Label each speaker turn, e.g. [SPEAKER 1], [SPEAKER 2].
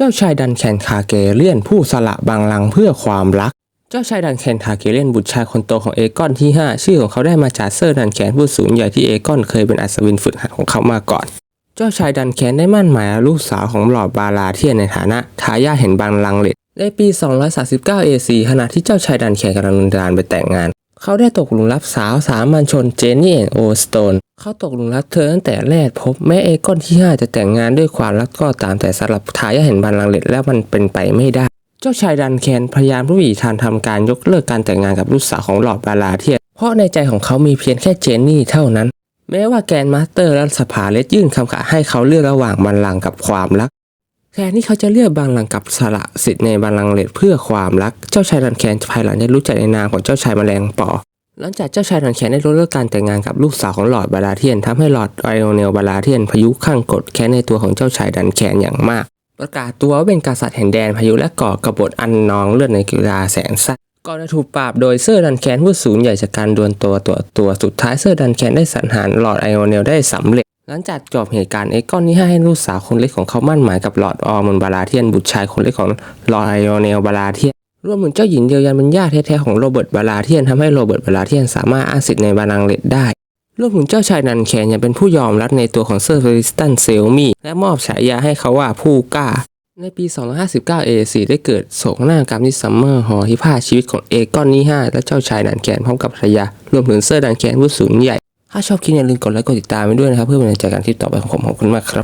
[SPEAKER 1] เจ้าชายดันแคนคาเกเลียนผู้สละบังลังเพื่อความรัก เจ้าชายดันแคนคาเกเลียนบุตรชายคนโตของเอกอนที่ 5 ชื่อของเขาได้มาจากเซอร์ดันแคนผู้สูงใหญ่ที่เอกอนเคยเป็นอัศวินฝึกหัดของเขามาก่อน เจ้าชายดันแคนได้มั่นหมายลูกสาวของหลอดบาลาเทียนในฐานะทายาทแห่งบังลังเล็กในปี 239 AC ขณะที่เจ้าชายดันแคนกำลังเดินทางไปแต่งงาน เขาได้ตกหลุมรักสาวสามัญชนเจนนี่แอนโอสโตนเขาตกหลุมรักเธอตั้งแต่แรกพบแม้เอกอนที่ 5 จะแต่งงานด้วยความรักก็ตามแต่สำหรับทายาทแห่งบัลลังก์เล็กแล้วมันเป็นไปไม่ได้ เจ้าชายดันแคนพยายามทุกวิถีทางทำการยกเลิกการแต่งงานกับลูกสาวของหลอร์ดบาลาเทียเพราะในใจของเขามีเพียงแค่เจนนี่เท่านั้น แม้ว่าแกนมาสเตอร์และสภาเลสยื่นคำขาให้เขาเลือกระหว่างบัลลังก์กับความรัก แทนที่เขาจะเลือกบัลลังกับสละสิทธิ์ในบัลลังเลดเพื่อความรัก เจ้าชายดันแคนภายหลังได้รู้จักในนามของเจ้าชายแมลงปอหลังจากเจ้าชายดันแคนได้รู้เรื่องการแต่งงานกับลูกสาวของหลอดบาลาเทียนทำให้หลอดไอโอเนลบาลาเทียนพายุข้างกดแค้นในตัวของเจ้าชายดันแคนอย่างมาก ประกาศตัวว่าเป็นกษัตริย์แห่งแดนพายุและก่อกบฏอันนองเลือดในกีฬาแสนสั้นก่อนจะถูกปราบโดยเซอร์ดันแคนผู้สูงใหญ่จากการดวลตัวตัวตัวสุดท้ายเซอร์ดันแคนได้สังหารหลอดไอโอเนลได้สำเร็จ หลังจากจบเหตุการณ์เอกอนที่ให้ลูกสาวคนเล็กของเขามั่นหมายกับหลอร์ดออมอนบาลาเทียนบุตรชายคนเล็กของหลอร์ดไอโอเนลบาลาเทียนรวมถึงเจ้าหญิงเดียวยันเป็นญาติแท้ๆของโรเบิร์ตบาลาเทียนทำให้โรเบิร์ตบาลาเทียนสามารถอ้างสิทธิ์ในบาลังเลดได้รวมถึงเจ้าชายนันแคนยังเป็นผู้ยอมรับในตัวของเซอร์เฟริสตันเซลมีและมอบฉายาให้เขาว่าผู้กล้า ในปี 259 A4 ได้เกิดโศกนาฏกรรมที่ซัมเมอร์ฮอที่พาชีวิตของเอกอนนี่5และเจ้าชายดันแคนพร้อมกับภรรยารวมถึงเซอร์ดันแคนผู้สูงใหญ่ ถ้าชอบคลิปอย่าลืมกดไลค์กดติดตามไปด้วยนะครับ เพื่อเป็นกำลังใจการคลิปต่อไปของผมขอบคุณมากครับ